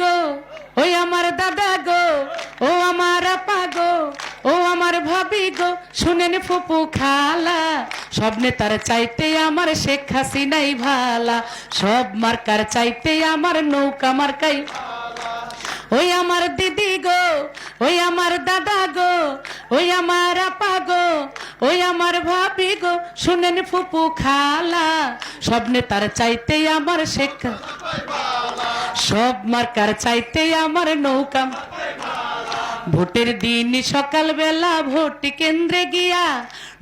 গো, ওই আমার দাদা গো, ও আমার আপা গো, ও আমার ভাবি গো। শুনেন ফুপু খালা, সব নেতার চাইতে আমার শেখ হাসিনাই ভালা, সব মার্কার চাইতে আমার নৌকা মার্কাই ওই আমার দিদি গো, ওই আমার দাদা গো, ওই আমার আপা গো, ওই আমার ভাবি গো। শুনেন ফুপু খালা, সব নেতার চাইতে আমার শেখ সব মার্কার চাইতে আমার নৌকা। ভোটের দিন সকালবেলা ভোট কেন্দ্রে গিয়া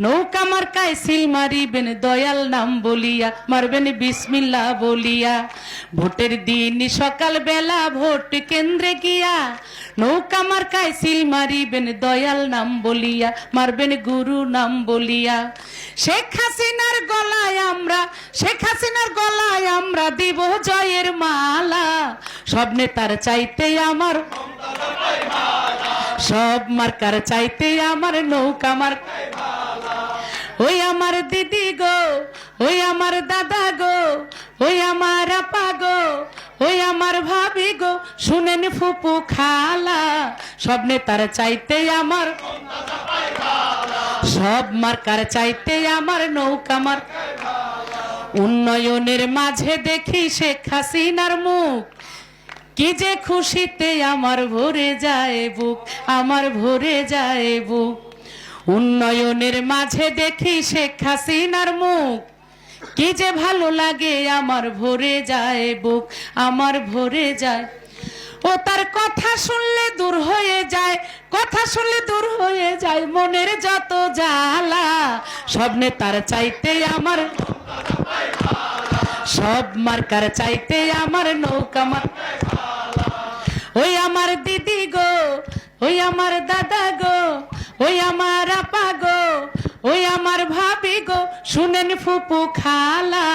নৌকা মার্কায় সিল মারিবেন, দয়াল নাম বলিয়া মারবেন বিসমিল্লা বলিয়া। ভোটের দিন সকালবেলা ভোট কেন্দ্রে গিয়া নৌকা মার্কায় সিল মারিবেন, দয়াল নাম বলিয়া মারবেন, গুরু নাম বলিয়া। শেখ হাসিনার গলায় আমরা, শেখ হাসিনার গলায় আমরা দিব জয়ের মালা। সব নেতার চাইতে আমার। সব মার্কার চাইতে আমার নৌকা মার ওই আমার দিদি গো, ওই আমার দাদা গো, ওই আমার আপা গো, ওই আমার ভাবি গো। শুনেন ফুপু খালা, সব নেতার চাইতে আমার। সব মার্কার চাইতে আমার নৌকা মার উন্নয়নের মাঝে দেখি শেখ হাসিনার মুখ। কি যে খুশিতে আমার ভরে যায় বুক, আমার ভরে যায় বুক। উন্নয়নের মাঝে দেখি শেখ হাসিনার মুখ। কি যে ভালো লাগে আমার ভরে যায় বুক, আমার ভরে যায়। ও তার কথা শুনলে দূর হয়ে যায়, কথা শুনলে দূর হয়ে যায় মনের যত জ্বালা। সব নেতার চাইতে আমার সব মার্কার চাইতে আমার নৌকা মার। ওই আমার দিদি গো, ওই আমার দাদা গো, ওই আমার আপা গো, ওই আমার ভাবি গো, শুনেন ফুপু খালা,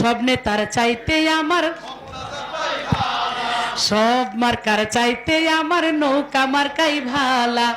সব নেতার চাইতে আমার সব মার্কার চাইতে আমার নৌকা মার্কাই ভালা